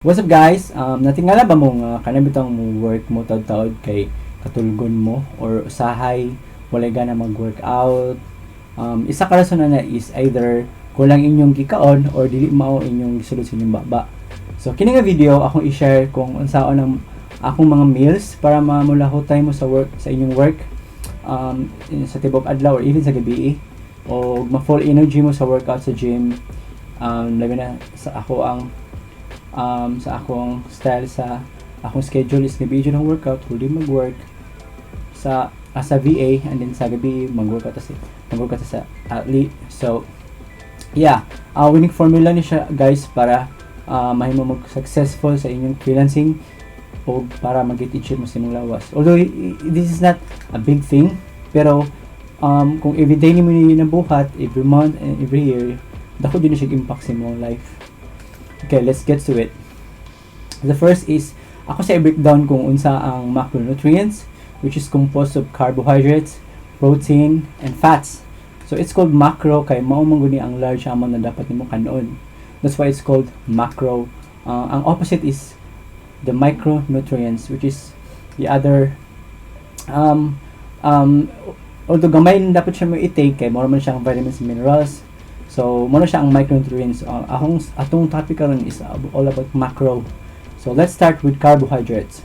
What's up guys? Um, natingala ba mo nga kanang bitang mo work mo taud-taud kay katulgon mo or usahay walay gana mag-workout. Um, isa ka na na is either kulang inyong gikaon or dili mao inyong gisulod sa inyong baba. So kini nga video akong i-share kung unsaon ang akong mga meals para mamulahotay mo sa work sa inyong work um, sa tibok adlaw or even sa gabi o ma-full energy mo sa workout sa gym um, labi na sa ako ang um, sa akong style sa akong schedule is gabi ang workout huli mag-work sa as a VA and then sa gabi mag-workout sa mag-workout sa athlete. So yeah uh, winning formula ni siya guys para uh, mahimo mag successful sa inyong freelancing o para mag-get mo sa inyong lawas although this is not a big thing pero um, kung everyday ni mo ni nabuhat every month and every year dako din siya impact sa imong life Okay, let's get to it. The first is, ako sa i-breakdown kung unsa ang macronutrients, which is composed of carbohydrates, protein, and fats. So, it's called macro kay mao man guni ang large amount na dapat nimo kanon. That's why it's called macro. Uh, ang opposite is the micronutrients, which is the other um, um, although gamay na dapat siya mo i-take kay mao man siyang vitamins and minerals So, muna siya ang micronutrients. Uh, akong, atong topic karon is uh, all about macro. So, let's start with carbohydrates,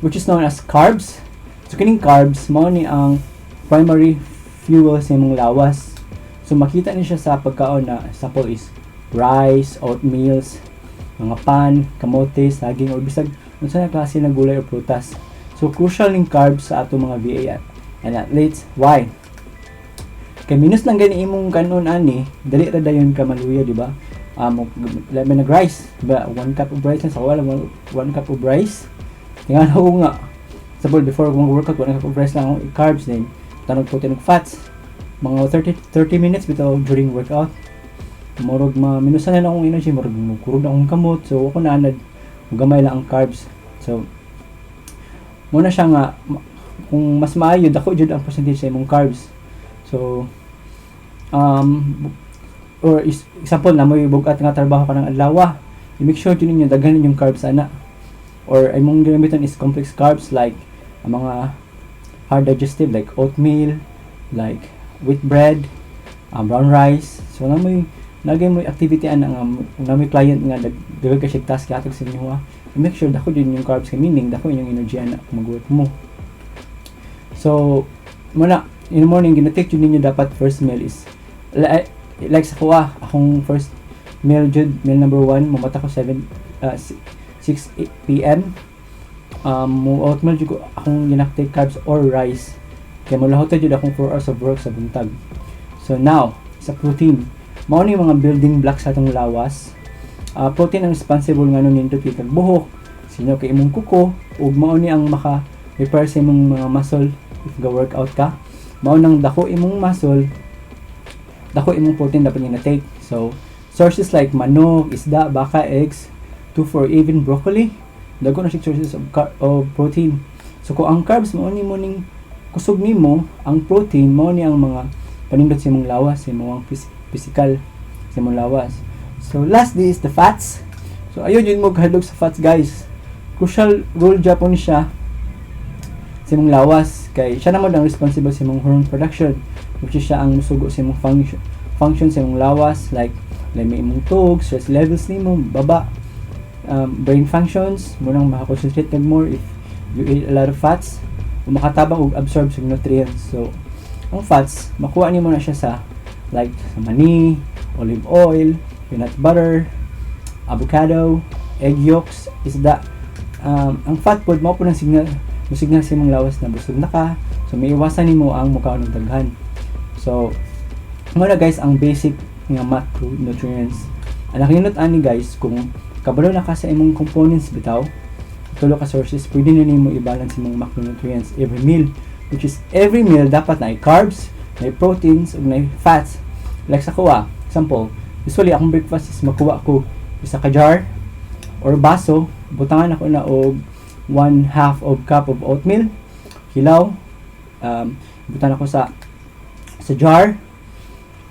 which is known as carbs. So, kining carbs, mao ni ang primary fuel sa imong lawas. So, makita ni siya sa pagkaon na example is rice, oatmeals, mga pan, kamote, saging, or bisag unsa na klase ng gulay o prutas. So, crucial ning carbs sa ato mga VA and athletes. Why? Kay minus lang gani imong kanon ani. Dali ra dayon ka maluya di ba? Um lemon nag rice ba? One cup of rice sa wala one, one cup of rice. Tingnan ako nga. Sabol before kung workout one cup of rice lang ako carbs din. Tanog protein ug fats. Mga 30 30 minutes bitaw during workout. Murag ma minusan na akong energy murag kurog na akong kamot so ako na anad gamay lang ang carbs. So muna siya nga kung mas maayo dako jud ang percentage sa imong carbs So, um, or is, example na mo bugat nga trabaho ka ng adlaw, i-make sure din ninyo daghan yung carbs ana. Or ay mong ginamitan is complex carbs like ang mga hard digestive like oatmeal, like wheat bread, um, brown rice. So na mo nagay mo activity ana nga may client nga dag- daghan ka siya task yatag sa inyo ha. I-make sure dako din yung carbs kay meaning dako yung energy ana mag-work mo. So, muna, in the morning, gina-take yun ninyo dapat first meal is, like, like sa kuha, akong first meal jud, meal number 1, mamata ko 7, uh, 6 p.m. Um, mo oatmeal jud ko, akong ginak-take carbs or rice. Kaya malahot jud akong 4 hours of work sa buntag. So now, sa protein, mao ni mga building blocks sa atong lawas. Uh, protein ang responsible nga nun nindot kag buhok, sino kay imong kuko, ug mao ni ang maka repair sa imong mga muscle if ga workout ka mao nang dako imong muscle dako imong protein dapat ni na-take. So sources like manok isda baka eggs two for even broccoli dago na siya sources of, car- of protein. So kung ang carbs mao ni mo ning kusog nimo ang protein mao ni ang mga panindot sa imong lawas sa imong phys- physical sa imong lawas. So lastly is the fats. So ayun yun mo kahadlok sa fats guys. Crucial role Japon siya sa imong lawas kay siya naman ang responsible sa imong hormone production which is siya ang musugo sa imong function function sa imong lawas like may imong tug stress levels nimo baba. Um, brain functions mo nang makakonsentrate kag more if you eat a lot of fats o makatabang og absorb sa nutrients. So ang fats makuha nimo na siya sa like sa mani olive oil peanut butter avocado egg yolks isda. Um, ang fat food mo po ng signal mo signal sa imong lawas na busog na ka. So may iwasan nimo ang mukha ng daghan. So muna guys ang basic nga macronutrients. Ang nakinot ani guys kung kabalo na ka sa imong components bitaw tulo ka sources pwede na nimo i-balance imong macronutrients every meal which is every meal dapat na carbs na proteins ug na fats. Like sa kuha example usually akong breakfast is makuha ko isa ka jar or baso butangan ako na og one half of cup of oatmeal hilaw um, butan ako sa sa jar.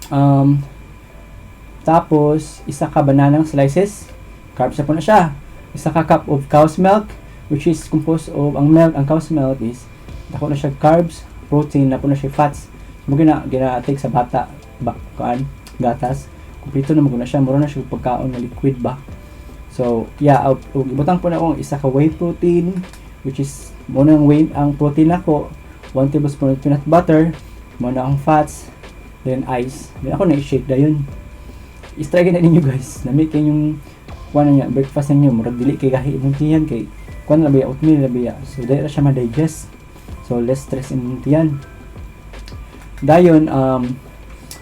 Um, tapos isa ka bananang slices. Carbs na po na siya. Isa ka cup of cow's milk which is composed of ang milk ang cow's milk is dako na siya carbs protein na po na siya fats. Mo gina gina take sa bata ba kuan gatas. Kumpleto na maguna siya. Mura na siya pagkaon na liquid ba so yeah uh, ibutang po na akong isa ka whey protein which is mo nang whey ang protein ako 1 tablespoon of peanut butter mo na ang fats then ice. Then ako na i-shake dayon i-try na ninyo guys na make yung kuan niya breakfast ninyo murag dili kay gahi imong tiyan kay kuan na biya oatmeal na biya so dili ra siya ma-digest. So less stress imong tiyan. Dayon um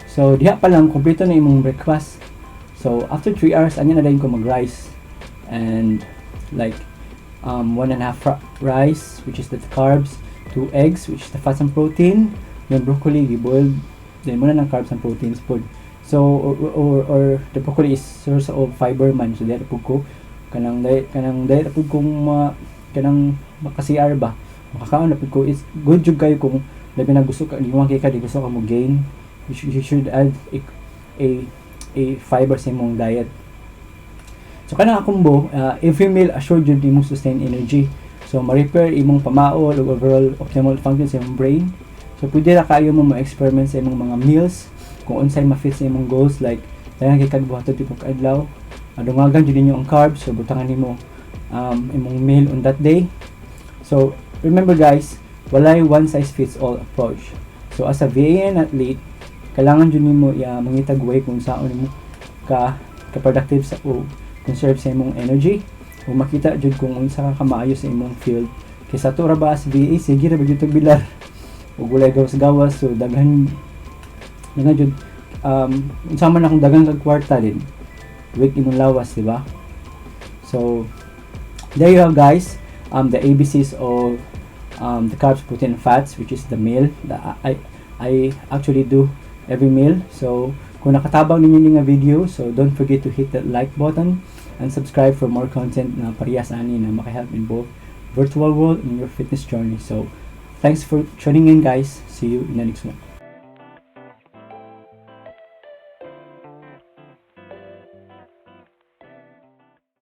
so diha pa lang kumpleto na imong breakfast. So after 3 hours anya na dayon ko mag-rice and like um, one and a half rice which is the carbs two eggs which is the fats and protein yung broccoli giboiled then muna ng carbs and proteins food so or, or, or the broccoli is source of fiber man so dahil po ko. Kanang dahil kanang dahil po kung ma, kanang makasiar ba? Makakaon na po ko. Is good jud kayo kung labi na gusto ka liwang kay ka di gusto ka mo gain. You should, you should add a, a, a fiber sa imong diet So kanang combo, uh, every meal assured yun imong sustain energy. So ma-repair imong pamaol ug overall optimal function sa imong brain. So pwede ra kayo mo ma-experiment sa imong mga meals kung unsay ma-fit sa imong goals like daghang kay kagbuhaton tipo kaadlaw. Adungagan jud ninyo ang carbs so butangan nimo um, imong meal on that day. So remember guys, walay one size fits all approach. So as a VAN athlete, kailangan jud nimo ya mangitag way kung saan nimo ka ka productive sa o conserve sa imong energy. O makita jud kung unsa ka kamaayo sa imong field. Kaysa to ra ba as VA sige ra tag bilar. Ug walay gawas-gawas so daghan daghan jud. Um unsa man akong daghan kag kwarta din week imong lawas di ba? So there you have guys um the ABCs of um, the carbs protein fats which is the meal that I I actually do every meal. So kung nakatabang ninyo nga video so don't forget to hit that like button and subscribe for more content na parehas ani na makahelp in both virtual world and your fitness journey. So thanks for tuning in guys. See you in the next one